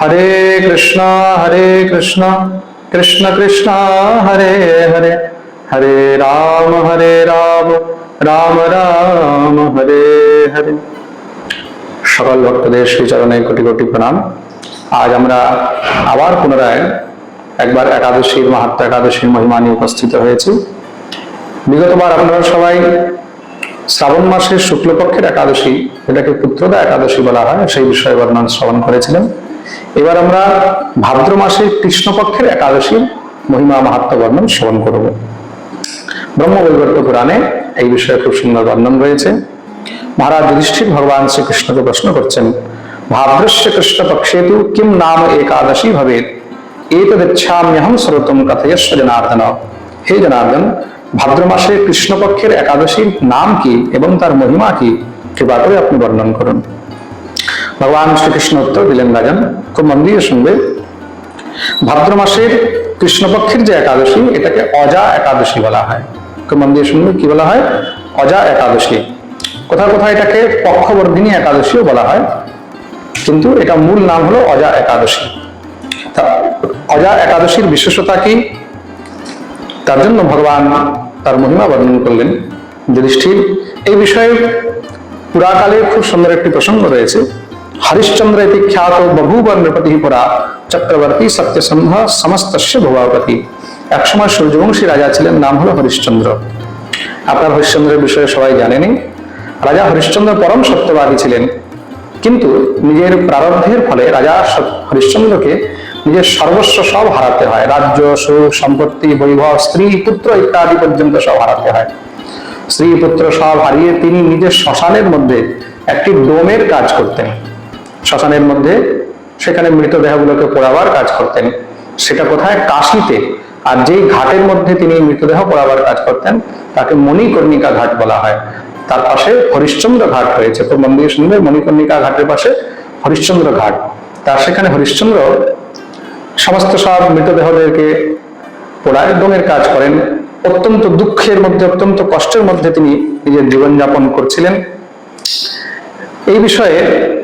হরে কৃষ্ণ হরে কৃষ্ণ কৃষ্ণ কৃষ্ণ, হরে হরে। হরে রাম হরে রাম রাম রাম, হরে হরে। সকল ভক্তদের শ্রীচরণে কোটি কোটি প্রণাম। আজ আমরা আবার পুনরায় একবার একাদশীর, মাহাত্ম একাদশীর মহিমা নিয়ে উপস্থিত হয়েছি। বিগতবার আপনারা সবাই শ্রাবণ মাসের শুক্লপক্ষের একাদশী, এটাকে পুত্রদা একাদশী বলা হয়, সেই বিষয়ে বর্ণনা শ্রবণ করেছিলেন। এবার আমরা ভাদ্র মাসের কৃষ্ণপক্ষের একাদশীর মহিমা মাহাত্ম বর্ণন শ্রবণ করব। ব্রহ্মবৈবর্ত পুরাণে এই বিষয়ে খুব সুন্দর বর্ণন রয়েছে। মহারাজ যুধিষ্ঠির ভগবান শ্রীকৃষ্ণকে প্রশ্ন করছেন, ভাদ্রস্য কৃষ্ণপক্ষে তু কিম নাম একাদশী ভবেত এতদিচ্ছাম্যহম শ্রোতম কথয়স্ব জনার্দন। হে জনার্দন, ভাদ্র মাসের কৃষ্ণপক্ষের একাদশীর নাম কি এবং তার মহিমা কি? কৃপা করে আপনি বর্ণন করুন। ভগবান শ্রীকৃষ্ণ উত্তর দিলেন, রাজন, খুব মন দিয়ে শুনবে। ভাদ্র মাসের কৃষ্ণপক্ষের যে একাদশী, এটাকে অজা একাদশী বলা হয়। খুব মন দিয়ে শুনবে, কি বলা হয়? অজা একাদশী। কোথাও কোথাও এটাকে পক্ষবর্ধিনী একাদশীও বলা হয়। কিন্তু এটা মূল নাম হলো অজা একাদশী। অজা একাদশীর বিশেষতা কি? তার জন্য ভগবান তার মহিমা বর্ণন করলেন। যুধিষ্ঠির, এই বিষয়ে পুরাকালে খুব সুন্দর একটি প্রসঙ্গ রয়েছে। হরিশ্চন্দ্র খ্যাত বভূব নৃপতি পুরা চক্রবর্তী সত্যসন্ধ সমস্তস্য ভুবাপতি একসময় সূর্যবংশী রাজা ছিলেন নাম হলো হরিশ্চন্দ্র আপনার হরিশ্চন্দ্রের বিষয়ে সবাই জানেনি রাজা হরিশ্চন্দ্র পরম সত্যবাদী ছিলেন কিন্তু নিজের প্রারব্ধের ফলে রাজা হরিশ্চন্দ্রকে নিজের সর্বস্ব সব হারাতে হয় রাজ্য সুখ সম্পত্তি বৈভব স্ত্রী পুত্র ইত্যাদি পর্যন্ত সব হারাতে হয় স্ত্রী পুত্র সব হারিয়ে তিনি নিজের শ্মশানের মধ্যে একটি ডোমের কাজ করতেন। শ্মশানের মধ্যে, সেখানে মৃতদেহগুলোকে পোড়াবার কাজ করতেন। সেটা কোথায়? কাশিতে। আর যেই ঘাটের মধ্যে তিনি মৃতদেহ পোড়াবার কাজ করতেন, তাকে মণিকর্ণিকা ঘাট বলা হয়। তার পাশে হরিশ্চন্দ্র ঘাট রয়েছে। তো মন্দির সুন্দর মণিকর্ণিকা ঘাটের পাশে হরিশ্চন্দ্র ঘাট। তার সেখানে হরিশ্চন্দ্র সমস্ত সব মৃতদেহদেরকে পোড়ায় ডোমের কাজ করেন। অত্যন্ত দুঃখের মধ্যে, অত্যন্ত কষ্টের মধ্যে তিনি নিজের জীবনযাপন করছিলেন। এই বিষয়ে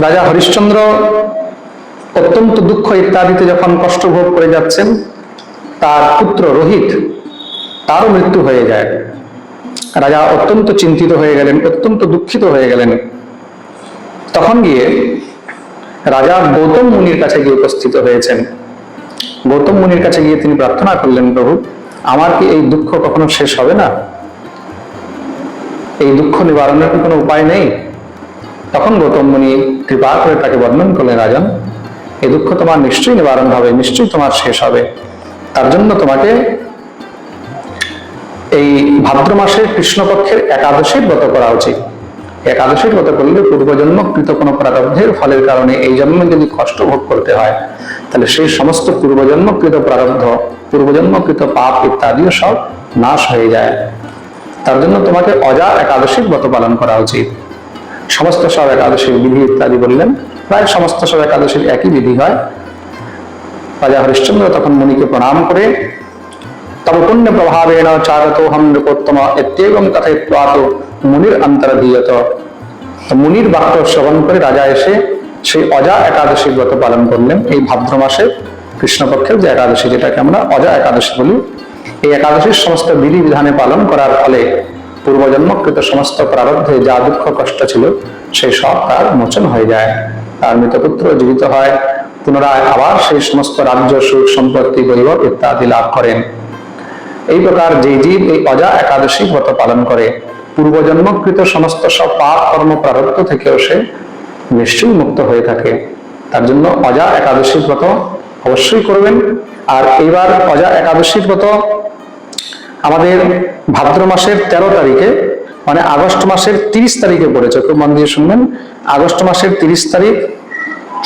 রাজা হরিশ্চন্দ্র অত্যন্ত দুঃখ ইত্যাদিতে যখন কষ্ট ভোগ করে যাচ্ছেন, তার পুত্র রোহিত তারও মৃত্যু হয়ে যায়। রাজা অত্যন্ত চিন্তিত হয়ে গেলেন, অত্যন্ত দুঃখিত হয়ে গেলেন। তখন গিয়ে রাজা গৌতম মুনির কাছে গিয়ে উপস্থিত হয়েছেন। গৌতম মুনির কাছে গিয়ে তিনি প্রার্থনা করলেন, প্রভু, আমার কি এই দুঃখ কখনো শেষ হবে না? এই দুঃখ নিবারণের কোনো উপায় নেই? তখন গৌতম মুনি কৃপা করে তাকে বর্ণন করলেন, রাজন, এই দুঃখ তোমার নিশ্চয়ই নিবারণ হবে, নিশ্চয়ই তোমার শেষ হবে। তার জন্য তোমাকে এই ভাদ্র মাসের কৃষ্ণপক্ষের একাদশীর ব্রত করা উচিত। একাদশীর ব্রত করলে পূর্বজন্ম কৃত কোনো প্রারব্ধের ফলের কারণে এই জন্মে যদি কষ্ট ভোগ করতে হয়, তাহলে সেই সমস্ত পূর্বজন্ম কৃত প্রারব্ধ পূর্বজন্ম কৃত পাপ ইত্যাদিও সব নাশ হয়ে যায়। তার জন্য তোমাকে অজা একাদশীর ব্রত পালন করা উচিত। সমস্ত সব একাদশীর বিধি ইত্যাদি বললেন। প্রায় সমস্ত সব একাদশীর একই বিধি হয়। রাজা হরিশ্চন্দ্র তখন মুনিকে প্রণাম করে, তব পুণ্য প্রভাবেণ চারতোহম নৃপোত্তম এত্যেবং কথয়িত্বা তো মুনির অন্তরধীয়ত। মুনির বাক্য শ্রবণ করে রাজা এসে সেই অজা একাদশী ব্রত পালন করলেন। এই ভাদ্র মাসে কৃষ্ণপক্ষের যে একাদশী, যেটাকে আমরা অজা একাদশী বলি, এই একাদশীর সমস্ত বিধি বিধানে পালন করার ফলে পূর্বজন্মকৃত সমস্ত প্রারব্ধে যা দুঃখ কষ্ট ছিল সেই সব তার মোচন হয়ে যায়। তার মৃতপুত্র জীবিত হয়, পুনরায় আবার সেই সমস্ত রাজ্য, সুখ, সম্পত্তি বৈভব ইত্যাদি লাভ করেন। এই প্রকার যে জীব এই অজা একাদশী ব্রত পালন করে, পূর্বজন্মকৃত সমস্ত সব পাপ কর্ম প্রারব্ধ থেকেও সে নিশ্চয়ই মুক্ত হয়ে থাকে। তার জন্য অজা একাদশী ব্রত অবশ্যই করবেন। আর এইবার অজা একাদশীর ব্রত আমাদের ভাদ্র মাসের তেরো তারিখে মানে আগস্ট মাসের তিরিশ তারিখে পড়েছে, খুব মন দিয়ে শুনবেন। আগস্ট মাসের তিরিশ তারিখ,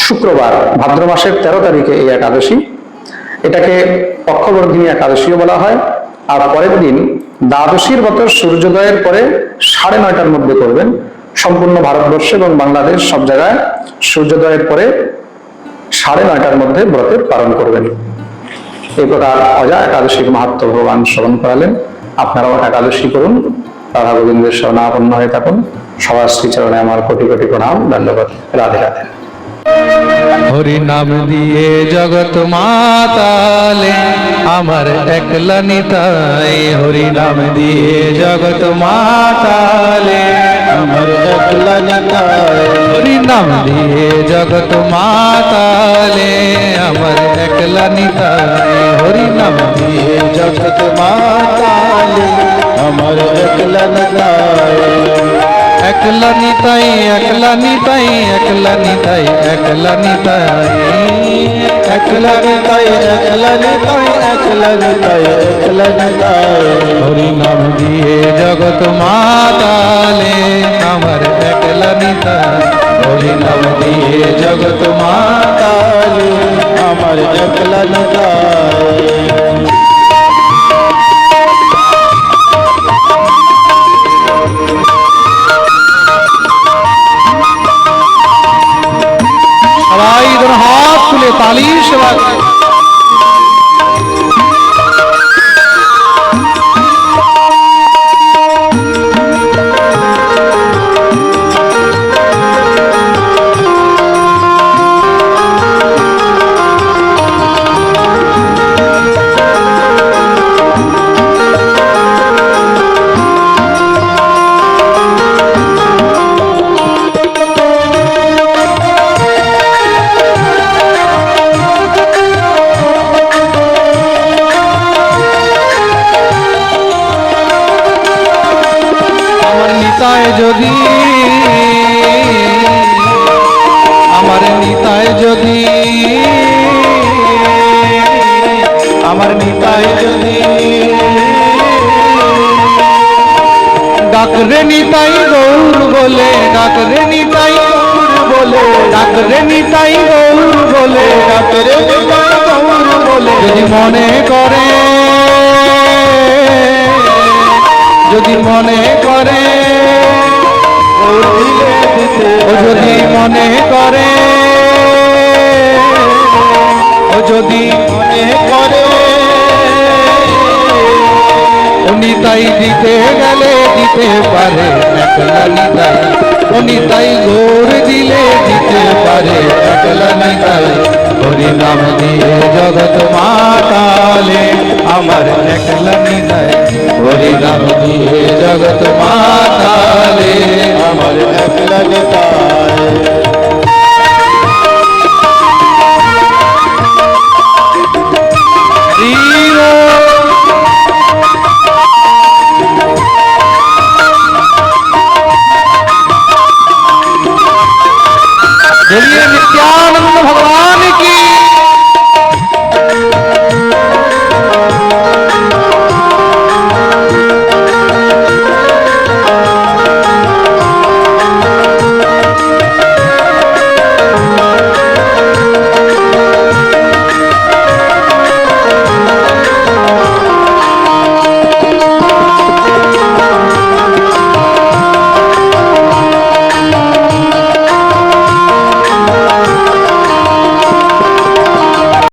শুক্রবার, ভাদ্র মাসের তেরো তারিখে এই একাদশী। এটাকে পক্ষবর্ধিনী একাদশীও বলা হয়। আর পরের দিন দ্বাদশীর বছর সূর্যোদয়ের পরে সাড়ে নয়টার মধ্যে করবেন। সম্পূর্ণ ভারতবর্ষ এবং বাংলাদেশ সব জায়গায় সূর্যোদয়ের পরে সাড়ে নয়টার মধ্যে ব্রতের পালন করবেন। এই প্রকার অজা একাদশীর মাহাত্ম ভগবান শ্রবণ করালেন। আপনারাও একাদশী করুন। রাধা গোবিন্দের শরণাপন্ন হয়ে থাকুন। সবার শ্রীচরণে আমার কোটি কোটি প্রণাম। ধন্যবাদ। রাধে রাধে। হরি নাম দিয়ে জগৎ মাতালে, আমার একলা নিতাই। হরি নাম দিয়ে জগৎ মাতালে। আমার একলা নিতাই হরি নাম দিয়ে জগৎ মাতালে আমার একলা নিতাই হরি নাম দিয়ে জগত মাতালি আমার একলা নিতাই একলা নিতাই একলা নিতাই একলা নিতাই একলা নিতাই একলা নিতাই একলা নিতাই वाले कमर एकलनी नव दिए जगत माता अमर एकलनता। নিতায় যদি, আমার নিতায় যদি, আমার নিতায় যদি, ডাকরে নিতাই গৌর বলে, ডাকরে নিতাই গৌর বলে, ডাকরে নিতাই গৌর বলে, ডাকরে নিতাই গৌর বলে, যদি মনে করে, যদি মনে করে ও যদি মনে করে, ও যদি মনে করে ও নিতাই দিতে গেলে দিতে পারে ও নিতাই। গোর দিলে দিতে পারে, একলা নিতাই। হরি নাম দিয়ে জগৎ মাতালে, আমার একলা নিতাই। হরি নাম দিয়ে জগৎ মাতালে। ਅਮਰ ਅਕਲ ਨਿਤਾਰੇ